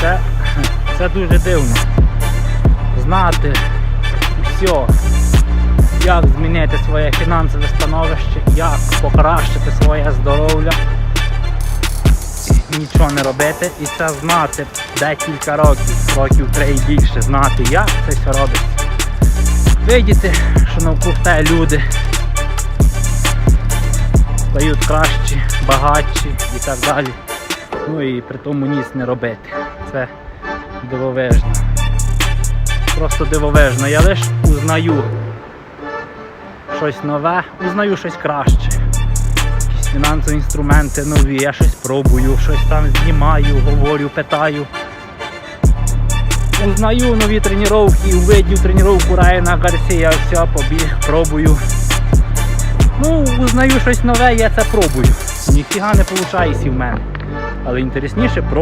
Це, це дуже дивно. Знати все, як змінити своє фінансове становище, як покращити своє здоров'я, нічого не робити і це знати декілька років, років три і більше, знати, як це все робиться. Видіти, що навкруг те люди стають кращі, багатші і так далі. Ну і при тому ніс не робити. Це дивовижно. Просто дивовижно. Я лише узнаю щось нове, узнаю щось краще. Якісь фінансові інструменти нові, я щось пробую, щось там знімаю, говорю, питаю. Узнаю нові тренування, увидів тренування Райана Гарсія, все, побіг, пробую. Ну, узнаю щось нове, я це пробую. Ніфіга не виходить в мене. Але інтересніше пробую.